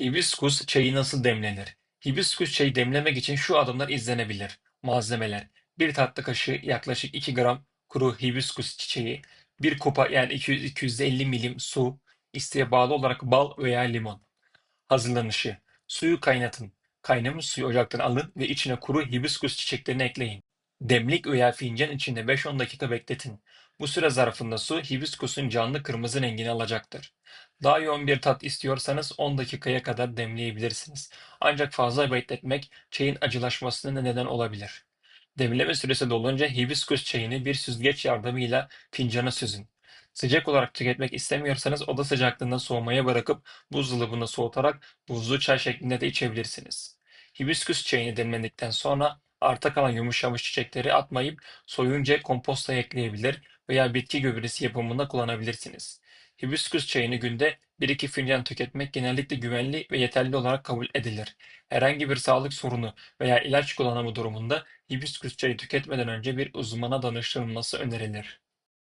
Hibiskus çayı nasıl demlenir? Hibiskus çayı demlemek için şu adımlar izlenebilir. Malzemeler: 1 tatlı kaşığı yaklaşık 2 gram kuru hibiskus çiçeği, 1 kupa yani 200-250 milim su, isteğe bağlı olarak bal veya limon. Hazırlanışı: Suyu kaynatın. Kaynamış suyu ocaktan alın ve içine kuru hibiskus çiçeklerini ekleyin. Demlik veya fincan içinde 5-10 dakika bekletin. Bu süre zarfında su hibiskusun canlı kırmızı rengini alacaktır. Daha yoğun bir tat istiyorsanız 10 dakikaya kadar demleyebilirsiniz. Ancak fazla bekletmek çayın acılaşmasına neden olabilir. Demleme süresi dolunca hibiskus çayını bir süzgeç yardımıyla fincana süzün. Sıcak olarak tüketmek istemiyorsanız oda sıcaklığında soğumaya bırakıp buzdolabında soğutarak buzlu çay şeklinde de içebilirsiniz. Hibiskus çayını demlendikten sonra arta kalan yumuşamış çiçekleri atmayıp soyunca komposta ekleyebilir veya bitki gübresi yapımında kullanabilirsiniz. Hibiskus çayını günde 1-2 fincan tüketmek genellikle güvenli ve yeterli olarak kabul edilir. Herhangi bir sağlık sorunu veya ilaç kullanımı durumunda hibiskus çayı tüketmeden önce bir uzmana danışılması önerilir.